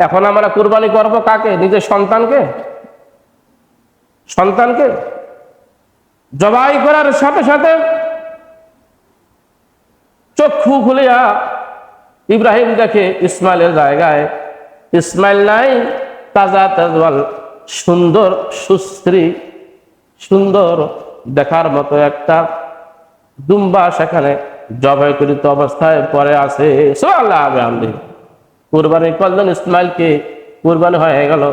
এখন আমরা কুরবানি করব কাকে? নিজের সন্তানকে? সন্তানকে? জবাই করার সাথে সাথে চক্ষু খুলিয়া ইব্রাহিম দেখে ইসমাইলের জায়গায়, ইসমাইল নাই, তাজা তাজওয়াল, সুন্দর, সুশ্রী, সুন্দর দেখার মতো একটা দুম্বা সেখানে জবাই জবাইকৃত অবস্থায় পরে আছে। সোয়াল্লাহ আমি কুরবানি করলেন ইসমাইলকে কুরবানি হয়ে গেল।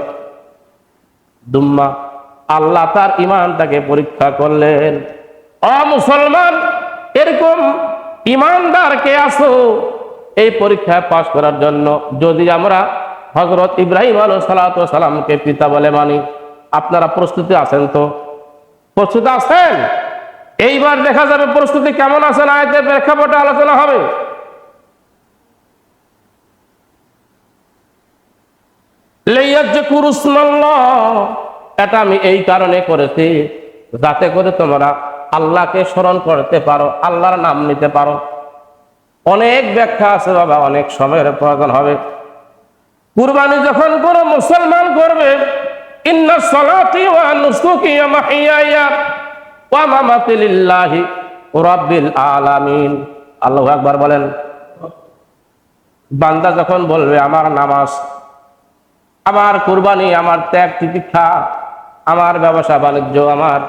দুম্মা, আল্লাহ তার ইমানটাকে পরীক্ষা করলেন। অ মুসলমান, এরকম ইমানদার কে আসো এই পরীক্ষায় পাশ করার জন্য যদি আমরা হজরত ইব্রাহিম আলহ সালামকে পিতা বলে মানি, আপনারা প্রস্তুতি আছেন তো? প্রস্তুত আছেন? এইবার দেখা যাবে প্রস্তুতি কেমন আছেন আয়তের প্রেক্ষাপটে আলোচনা হবে। এটা আমি এই কারণে করেছি যাতে করে তোমরা আল্লাহকে স্মরণ করতে পারো, আল্লাহর নাম নিতে পারো। অনেক ব্যাখ্যা আছে বাবা, অনেক সময়ের প্রয়োজন হবে। কুরবানি যখন কোনো মুসলমান করবে রাব্বিল আকবার বলেন। বান্দা যখন বলবে, আমার নামাজ আমার কোরবানি আমার ত্যাগ তিতিক্ষা, আমার ব্যবসা বাণিজ্য, আমার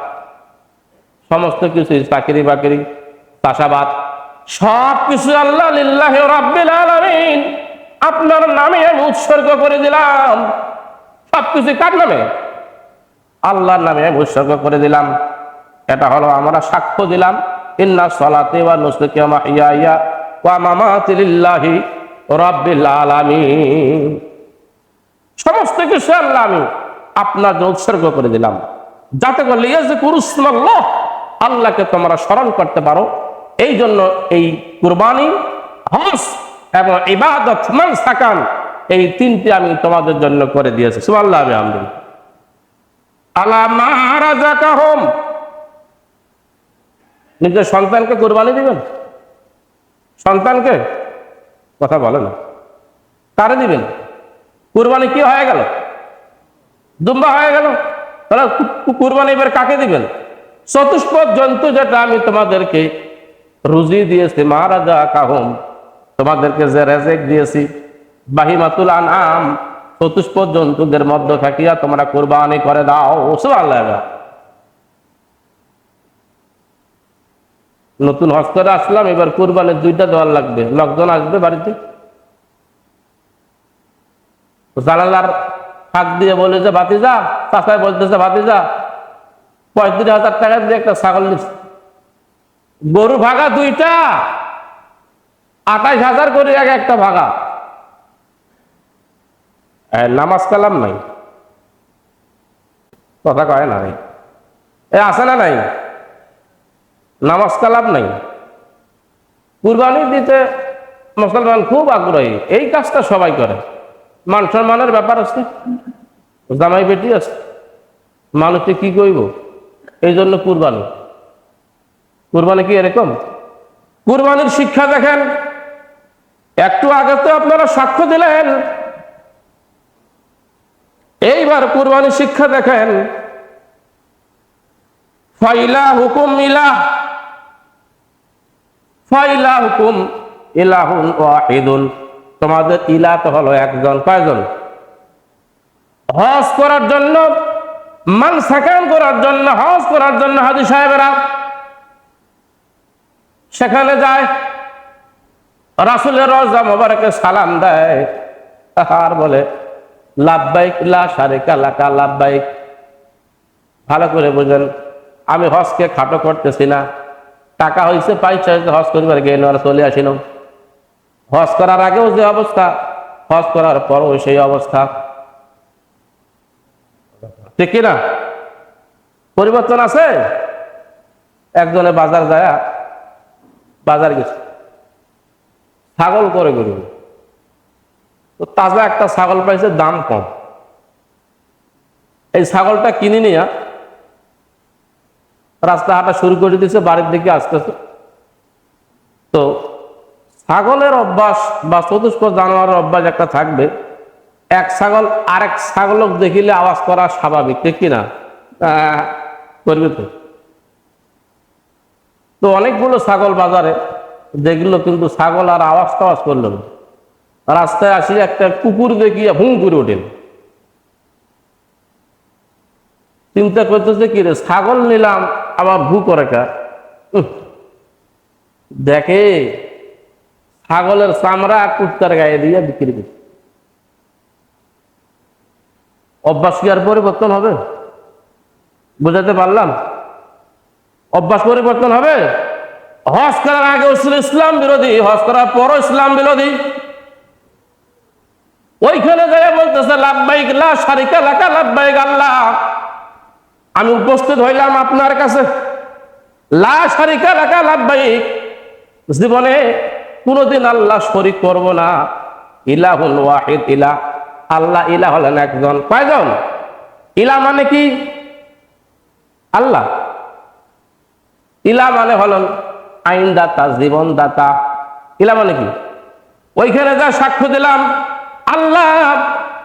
সমস্ত কিছু, চাকরি বাকরি, চাষাবাদ, সব কিছু আল্লাহ লিল্লাহ রাব্বিল আলামিন আপনার নামে আমি উৎসর্গ করে দিলাম। সব কিছু কার নামে? আল্লাহর নামে আমি উৎসর্গ করে দিলাম। এটা হলো আমরা সাক্ষ্য দিলাম। ইন্না সলাতে ওয়া মাহিয়ায়া ওয়া মামাতি লিল্লাহি রাব্বিল আলামিন। সমস্ত কিছু আল্লাহ আমি জন্য উৎসর্গ করে দিলাম। যাতে করলে ইয়ে যে কুরুসমাল্লাহ আল্লাহকে তোমরা স্মরণ করতে পারো। এই জন্য এই কুরবানি, হস এবং ইবাদত মান সাকান, এই তিনটি আমি তোমাদের জন্য করে দিয়েছি। সুবহানাল্লাহ আমি আমদিন আলা মারাজা কাহম নিজের সন্তানকে কুরবানি দিবেন? সন্তানকে? কথা বলে না। কারে দিবেন? কুরবানি কি হয়ে গেল? দুম্বা হয়ে গেল। তাহলে কুরবানি এবার কাকে দিবেন? চতুষ্পদ জন্তু যেটা আমি তোমাদেরকে রুজি দিয়েছি, মহারাজা কাহম। তোমাদেরকে যে রেজেক দিয়েছি, বাহিমাতুল আনাম চতুষ্পদ জন্তুদের মধ্য থাকিয়া তোমরা কুরবানি করে দাও। সুবহানাল্লাহ নতুন হজ করে আসলাম, এবার কুরবানির দুইটা দেওয়ার লাগবে। লোকজন আসবে বাড়িতে? জানালার ফাঁক দিয়ে বলে যে, ভাতিজা চাষায় বলতেছে, ভাতিজা, পঁয়ত্রিশ হাজার টাকা দিয়ে একটা ছাগল নিচ্ছে গরু ভাগা দুইটা, আঠাইশ হাজার করে এক একটা ভাগা। নামাজ কালাম নাই। কথা কয় না এ, আছে না নাই? নামাজ কালাম নাই। কুরবানি দিতে মুসলমান খুব আগ্রহী। এই কাজটা সবাই করে। মান সম্মানের ব্যাপার আছে। জামাই বেটি আছে। মানুষকে কি কইব? এই জন্য কুরবানি। কুরবানি কি এরকম? কুরবানির শিক্ষা দেখেন, একটু আগে তো আপনারা সাক্ষ্য দিলেন। এইবার কুরবানির শিক্ষা দেখেন ফাইলা হুকুম ইলা ফাইলা হুকুম ইলাহুন ওয়াহিদুন। তোমাদের ইলা তো হলো একজন, কয়জন? হজ করার জন্য, মান সাকান করার জন্য, হজ করার জন্য হাজি সাহেবেরা সেখানে যায়, রাসুলের রজা মোবারকে সালাম দেয় আর বলে লাভবাইক লা সারিকা লাকা লাভবাইক ভালো করে বুঝেন, আমি হজকে খাটো করতেছি না, টাকা হয়েছে পাইছে, হজ করিবার গিয়ে চলে আসিলাম। হজ করার আগেও যে অবস্থা, হজ করার পরও সেই অবস্থা। ঠিক কিনা? পরিবর্তন আছে? একজনে বাজার যায়, বাজার গেছে। ছাগল করে গরু। তো তাজা একটা ছাগল পাইছে, দাম কম। এই ছাগলটা কিনে নিয়ে রাস্তা হাঁটা শুরু করে দিয়েছে বাড়ির দিকে আসতেছে। তো ছাগলের অভ্যাস বা চতুষ্প জানোয়ারের অভ্যাস একটা থাকবে। এক ছাগল, আরেক ছাগলক দেখিলে আওয়াজ করা স্বাভাবিক, ঠিক কিনা? করবে তো। তো অনেকগুলো ছাগল বাজারে, দেখল কিন্তু ছাগল আর আওয়াজ টাওয়াজ করল না। রাস্তায় আসি একটা কুকুর দেখিয়া হুঁ করে ওঠেন চিন্তা করতেছে কি রে, ছাগল নিলাম, আবার ভু করে দেখে ছাগলের চামড়া কুত্তার গায়ে দিয়ে বিক্রি করছে। অভ্যাস কি আর পরিবর্তন হবে? বুঝাতে পারলাম? অভ্যাস পরিবর্তন হবে? হজ করার আগে ছিল ইসলাম বিরোধী, হজ করার পরও ইসলাম বিরোধী। ওইখানে যাই বলতেছে, লাভবাইক, লা সারিকা লাকা, লাভবাইক আল্লাহ। আমি উপস্থিত হইলাম আপনার কাছে। লা সারিকা লাকা, লাভবাইক। জীবনে কোনোদিন আল্লাহ শরিক করব না। ইলাহুল ওয়াহিদ, ইলা। আল্লাহ ইলা হলেন একজন। কয়জন? ইলা মানে কি? আল্লাহ। ইলা মানে হলেন আইনদাতা, জীবনদাতা। ইলা মানে কি? ওইখানে যা সাক্ষ্য দিলাম, আল্লাহ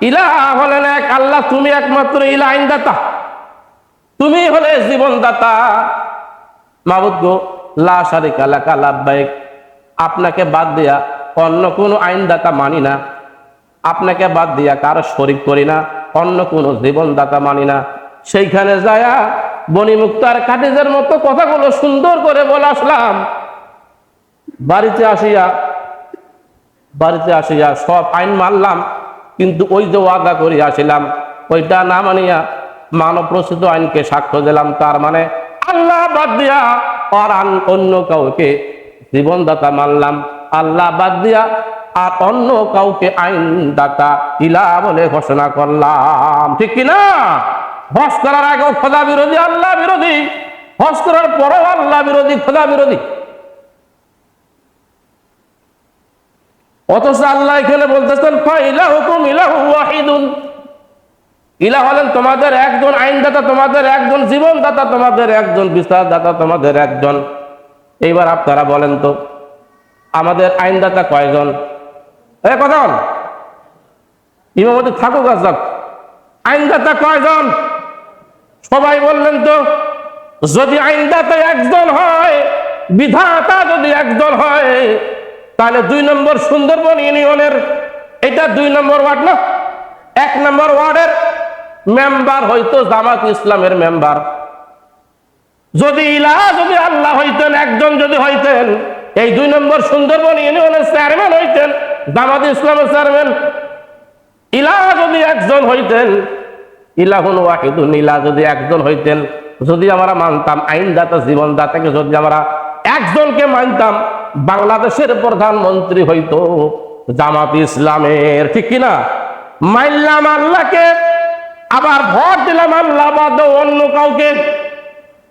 ইলা হলেন এক, আল্লাহ তুমি একমাত্র ইলা আইনদাতা। তুমি হলে জীবনদাতা। মাবুদ গো, লা শারিকা লাকা, লাব্বাইক। আপনাকে বাদ দিয়া অন্য কোনো আইনদাতা মানি না। আপনাকে বাদ দিয়া কারও শরিক করি না, অন্য কোনো জীবনদাতা মানি না। সেইখানে যায়া বনি মুক্তার কাটিজের মতো কথাগুলো সুন্দর করে বলে আসলাম। বাড়িতে আসিয়া বাড়িতে আসিয়া সব আইন মানলাম, কিন্তু ওই যে ওয়াদা করে আসিলাম, ওইটা না মানিয়া মানব প্রসিদ্ধ আইনকে সাক্ষ্য দিলাম। তার মানে আল্লাহ বাদ দিয়া আর অন্য কাউকে জীবনদাতা মানলাম। আল্লাহ বাদ দিয়া আর অন্য কাউকে আইনদাতা ইলা বলে ঘোষণা করলাম। ঠিক কিনা? হস করার আগেও খোদা বিরোধী, আল্লাহ বিরোধী। হস করার পরেও আল্লাহ বিরোধী, খোদা বিরোধী। অথচ আল্লাহ এখানে বলতেছেন ইলা হুকুম ইলাহু ওয়াহিদুন। ইলা হলেন তোমাদের একজন আইনদাতা, তোমাদের একজন জীবনদাতা, তোমাদের একজন বিচারদাতা, তোমাদের একজন এইবার আপনারা বলেন তো, আমাদের আইনদাতা কয়জন? এ, কথা ইমামতি থাকুক আর আইনদাতা কয়জন? সবাই বললেন তো, যদি আইনদাতা একজন হয়, বিধাতা যদি একজন হয়, তাহলে দুই নম্বর সুন্দরবন ইউনিয়নের, এটা দুই নম্বর ওয়ার্ড না? এক নম্বর ওয়ার্ডের মেম্বার হয়তো জামাত ইসলামের মেম্বার। যদি ইলা, যদি আল্লাহ হইতেন, একজন যদি হইতেন, এই দুই নম্বর সুন্দরবন ইউনিয়নের চেয়ারম্যান হইতেন জামাত ইসলামের চেয়ারম্যান, ইলা যদি একজন হইতেন, ইলাহুন ওয়াহিদুন, ইলা যদি একজন হইতেন, যদি আমরা মানতাম, আইনদাতা, জীবনদাতাকে যদি আমরা একজনকে মানতাম, বাংলাদেশের প্রধানমন্ত্রী হইতো জামাত ইসলামের, ঠিক কিনা? মানলাম আল্লাহকে, আবার ভোট দিলাম আল্লাহ, বাদ অন্য কাউকে।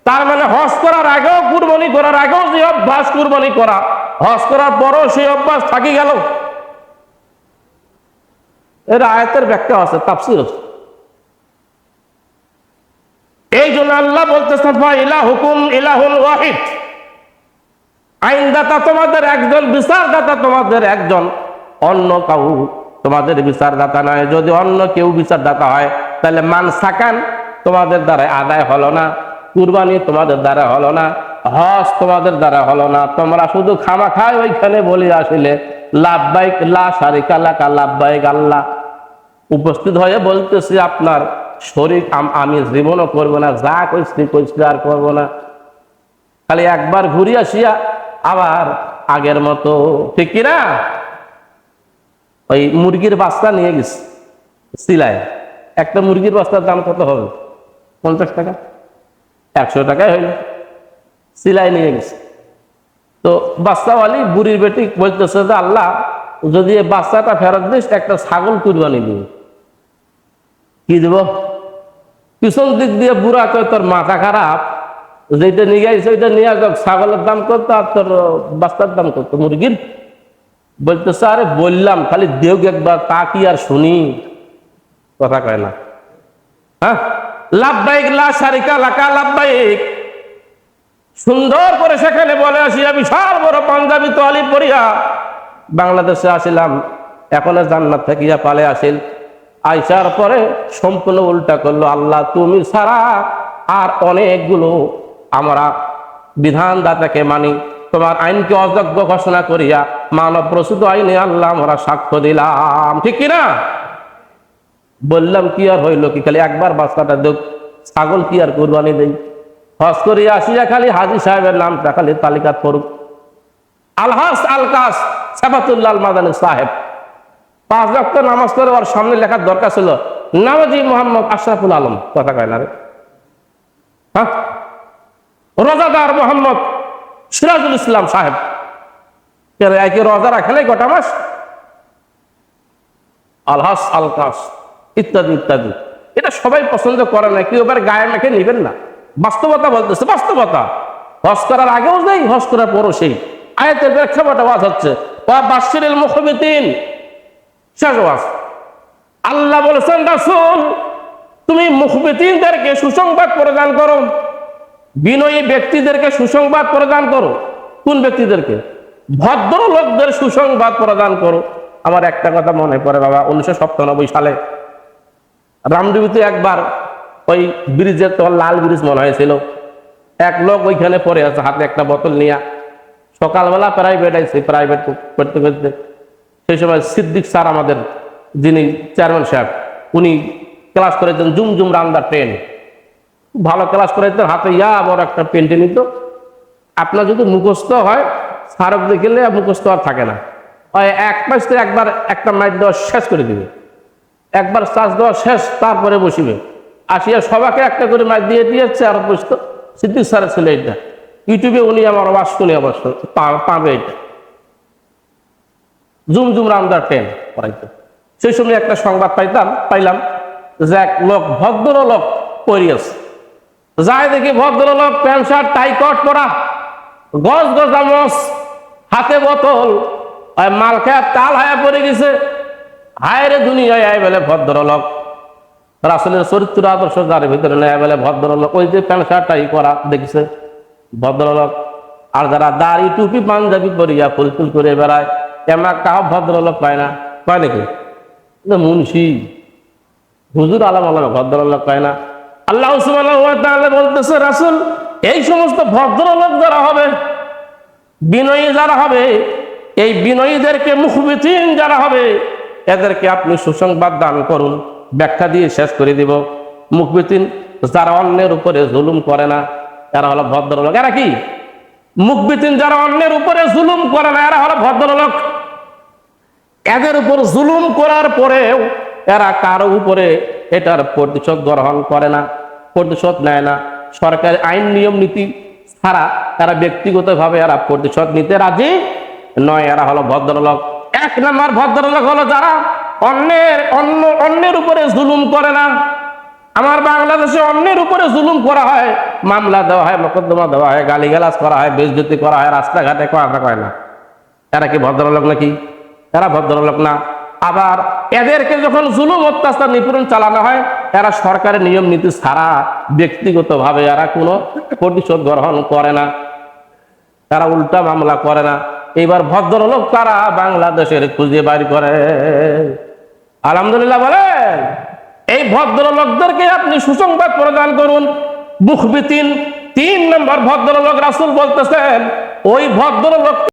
তার মানে হজ করার আগেও কুরবানি করার আগেও যে অভ্যাস কুরবানি করা, হজ করার পরও সেই অভ্যাস থাকি গেল। এর আয়াতের ব্যাখ্যা আছে, তাফসির এই জন্য আল্লাহ বলতেছেন, "ফা ইলা হুকুম ইলাহুল ওয়াহিদ। আইনদাতা তোমাদের একজন, বিচারদাতা তোমাদের একজন, অন্য কাউ তোমাদের বিচারদাতা নয়। যদি অন্য কেউ বিচারদাতা হয়, তাহলে মান সাকান তোমাদের দ্বারা আদায় হলো না। কুরবানি তোমাদের দ্বারা হলো না, হজ তোমাদের দ্বারা হলো না, তোমরা শুধু খামা খায় ওইখানে বলে আসলে, লাভবাইক লা সারিকা লাকা, লাভবাইক আল্লাহ উপস্থিত হয়ে বলতেছি, আপনার শরীর আম- জীবনও করব না, যা কইছি কইছি আর করব না। খালি একবার ঘুরে আসিয়া, আবার আগের মতো, ঠিক কিনা ওই মুরগির বাচ্চা নিয়ে গেছি সিলাই একটা মুরগির বাস্তার দাম কত হবে? পঞ্চাশ টাকা? একশো টাকায় হইল। সিলাই নিয়ে গেছে। তো বাচ্চাওয়ালি বুড়ির বেটি বলতেছে যে, আল্লাহ, যদি বাচ্চাটা ফেরত দিস, একটা ছাগল কুরবানি দিবি। কি দিব? পিছন দিক দিয়ে বুড়া কয়, তোর মাথা খারাপ। যেটা নিয়ে গেছে ওইটা নিয়ে যাক ছাগলের দাম কত আর তোর বাচ্চার দাম কত, মুরগির? বলতেছে, আরে বললাম, খালি দেউ একবার, তা কি আর শুনি? কথা কয় না। হ্যাঁ? লাভবাহিক লা সারিকা লাকা লাভবাহিক সুন্দর করে সেখানে বলে আসি, আমি বিশাল বড় পাঞ্জাবি তোয়ালি পরিয়া। বাংলাদেশে আসিলাম, এখন জান্নাত থাকিয়া পালে আসিল। আইসার পরে সম্পূর্ণ উল্টা করল, আল্লাহ তুমি ছাড়া আর অনেকগুলো আমরা বিধানদাতাকে মানি। তোমার আইনকে অযোগ্য ঘোষণা করিয়া মানব প্রসূত আইনে আল্লাহ আমরা সাক্ষ্য দিলাম। ঠিক কিনা? বললাম, কি আর হইল কি? খালি একবার বাচ্চাটা দেখ, ছাগল কি আর কোরবানি দেই? হজ করিয়া আসিয়া খালি হাজি সাহেবের নামটা খালি তালিকা করুক আলহাস আলকাস সাফাতুল্লাহ মাদানী সাহেব, পাঁচ রক্ত নামাজ করে ওর সামনে লেখার দরকার ছিল, নামাজি মোহাম্মদ আশরাফুল আলম কথা কয় না রে। হ্যাঁ? রোজাদার মোহাম্মদ সিরাজুল ইসলাম সাহেব একে রোজা রাখে নাই গোটা মাস? আলহাস আলকাস ইত্যাদি ইত্যাদি। এটা সবাই পছন্দ করে না, কেউ এবার গায়ে মেখে নিবেন না। বাস্তবতা বলতেছে, বাস্তবতা। হজ করার আগেও নেই, হজ করার পরও সেই। আয়াতের প্রেক্ষাপটে ওয়াজ হচ্ছে, ওয়া বাশিরুল মুখবিতিন। শেষ ওয়াজ। আল্লাহ বলেছেন, রাসূল, তুমি মুখবিতিনদেরকে সুসংবাদ প্রদান করো। বিনয়ী ব্যক্তিদেরকে সুসংবাদ প্রদান করো। কোন ব্যক্তিদেরকে? ভদ্র লোকদের সুসংবাদ প্রদান করো। আমার একটা কথা মনে পড়ে বাবা, উনিশশো সালে রামডিবিতে একবার ওই ব্রিজের তো লাল ব্রিজ মনে হয়েছিল। এক লোক ওইখানে পড়ে আছে, হাতে একটা বোতল নিয়ে। সকালবেলা প্রাইভেট আইছে প্রাইভেট করতে করতে। সেই সময় সিদ্দিক স্যার আমাদের, যিনি চেয়ারম্যান সাহেব, উনি ক্লাস করেছেন জুম জুম রান্দার ট্রেন ভালো ক্লাস করাইতেন, হাতে ইয়া বড় একটা পেন্টে নিত। আপনার যদি মুখস্থ হয় স্মারক দেখলে মুখস্থ আর থাকে না। এক মাস একবার একটা মাইট দেওয়া শেষ করে দিবে। একবার চার্জ দেওয়া শেষ, তারপরে বসিবে। আসিয়া সবাকে একটা করে মাছ দিয়ে দিয়েছে, আর বসতো সিদ্দিক স্যারের ছিল এটা ইউটিউবে উনি আমার আওয়াজ শুনে পা- পাবে এটা জুম জুম রামদার ট্রেন পড়াইতো সেই সময় একটা সংবাদ পাইতাম, পাইলাম যে এক লোক ভদ্র লোক পরিয়াছে যায় দেখি ভদ্রলোক প্যান্ট, শার্ট, টাই, কট পরা। গজ গজামস হাতে বোতল, আর মাল খেয়ে তাল হায়া পড়ে গেছে। হায় রে দুনিয়ায় আয় বলে ভদ্রলোক। রাসুলের চরিত্র আদর্শ যার ভিতরে নেয় বলে ভদ্রলোক। ওই যে প্যান্ট শার্ট টাই করা দেখছে? ভদ্রলোক, আর যারা দাড়ি, টুপি, পাঞ্জাবি পরিয়া ফুল ফুল করে বেড়ায় এমন কাহ ভদ্রলোক পায় না। পায় নাকি? মুন্সি। হুজুর আলম আলম ভদ্রলোক পায় না। আল্লাহ বলতেছে, রাসুল, এই সমস্ত ভদ্রলোক যারা হবে, বিনয়ী যারা হবে, এই বিনয়ীদেরকে মুখবিতিন যারা হবে এদেরকে আপনি সুসংবাদ দান করুন, ব্যাখ্যা দিয়ে শেষ করে দিব। মুখবিতিন, যারা অন্যের উপরে জুলুম করে না, এরা হলো ভদ্রলোক। এরা কি? মুখবিতিন, যারা অন্যের উপরে জুলুম করে না, এরা হলো ভদ্রলোক। এদের উপর জুলুম করার পরেও এরা কারও উপরে এটার প্রতিশোধ গ্রহণ করে না, প্রতিশোধ নেয় না। সরকারি আইন, নিয়ম, নীতি ছাড়া তারা ব্যক্তিগতভাবে এরা প্রতিশোধ নিতে রাজি নয়। এরা হলো ভদ্রলোক। এক নম্বর ভদ্রলোক হলো যারা অন্যের অন্য, অন্যের উপরে জুলুম করে না। আমার বাংলাদেশে অন্যের উপরে জুলুম করা হয়, মামলা দেওয়া হয়, মোকদ্দমা দেওয়া হয়, গালিগালাজ করা হয় বেজতি করা হয়, রাস্তাঘাটে কথা কয় না। এরা কি ভদ্রলোক নাকি? এরা ভদ্রলোক না। আবার এদেরকে যখন জুলুম অত্যাচার নিপীড়ন চালানো হয়, এরা সরকারের নিয়ম নীতি ছাড়া ব্যক্তিগতভাবে এরা কোনো প্রতিশোধ গ্রহণ করে না। তারা উল্টা মামলা করে না। এইবার ভদ্রলোক তারা বাংলাদেশের খুঁজে বাড়ি করে। আলহামদুলিল্লাহ বলেন, এই ভদ্রলোকদেরকে আপনি সুসংবাদ প্রদান করুন। বুখবিতিন তিন নম্বর ভদ্রলোক রাসুল বলতেছেন, ওই ভদ্রলোক